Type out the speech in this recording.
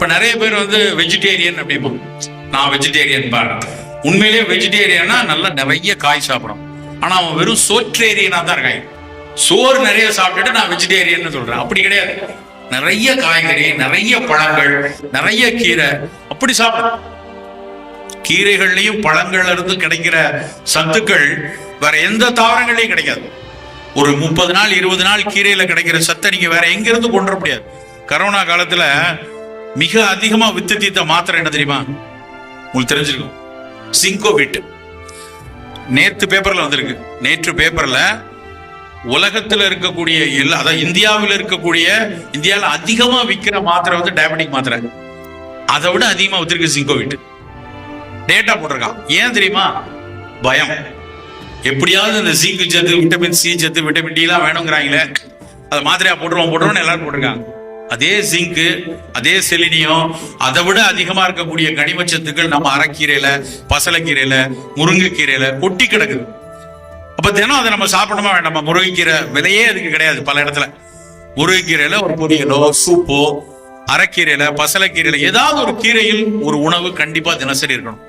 இப்ப நிறைய பேர் வந்து வெஜிடேரியன் அப்படிமா நான் வெஜிடேரியன் பாரு உண்மையிலேயே வெஜிடேரியனா நல்லா நிறைய காய் சாப்பிடும். ஆனா அவன் வெறும் சோற்றேரியனா தான் இருக்காங்க சோறு நிறைய சாப்பிட்டுட்டு நான் வெஜிடேரியன் சொல்றேன். அப்படி கிடையாது. நிறைய காய்கறி நிறைய பழங்கள் நிறைய கீரை. அப்படி சாப்பிடும் கீரைகள்லயும் பழங்கள்ல இருந்து கிடைக்கிற சத்துக்கள் வேற எந்த தாவரங்களையும் கிடைக்காது. ஒரு முப்பது நாள் இருபது நாள் கீரையில கிடைக்கிற சத்தை நீங்க வேற எங்க இருந்து கொண்டு வர முடியாது. கரோனா காலத்துல மிக அதிகமா வித்து தீத்த மாத்திரை என்ன தெரியுமா? உங்களுக்கு தெரிஞ்சிருக்கும். சிங்கோவிட் நேற்று பேப்பர்ல வந்திருக்கு. நேற்று பேப்பர்ல உலகத்துல இருக்கக்கூடிய எல்லா அதாவது இந்தியாவில் இருக்கக்கூடிய இந்தியாவில் அதிகமா விற்கிற மாத்திரை வந்து டயபெட்டிக் மாத்திரை. அதை விட அதிகமா வித்திருக்கு சிங்கோவிட் டேட்டா போட்டிருக்கான். ஏன் தெரியுமா? பயம். எப்படியாவது இந்த சீக்கு சத்து விட்டமின் சி சத்து விட்டமின் டி எல்லாம் வேணுங்கிறாங்களே. அதை மாத்திரையா போட்டுருவோம் போட்டுருவோம்னு எல்லாரும் போட்டிருக்காங்க. அதே ஜிங்க் அதே செலினியம் அதை விட அதிகமா இருக்கக்கூடிய கனிமச்சத்துக்கள் நம்ம அரைக்கீரையில பசலைக்கீரையில முருங்கைக்கீரையில கொட்டி கிடக்குது. அப்ப தினம் அதை நம்ம சாப்பிடணுமா வேண்டாமா? முருங்கைக்கீரை விலையே அதுக்கு கிடையாது பல இடத்துல. முருங்கைக்கீரையில ஒரு பொரியலோ சூப்போ அரைக்கீரையில பசலைக்கீரையில ஏதாவது ஒரு கீரையில் ஒரு உணவு கண்டிப்பா தினசரி இருக்கணும்.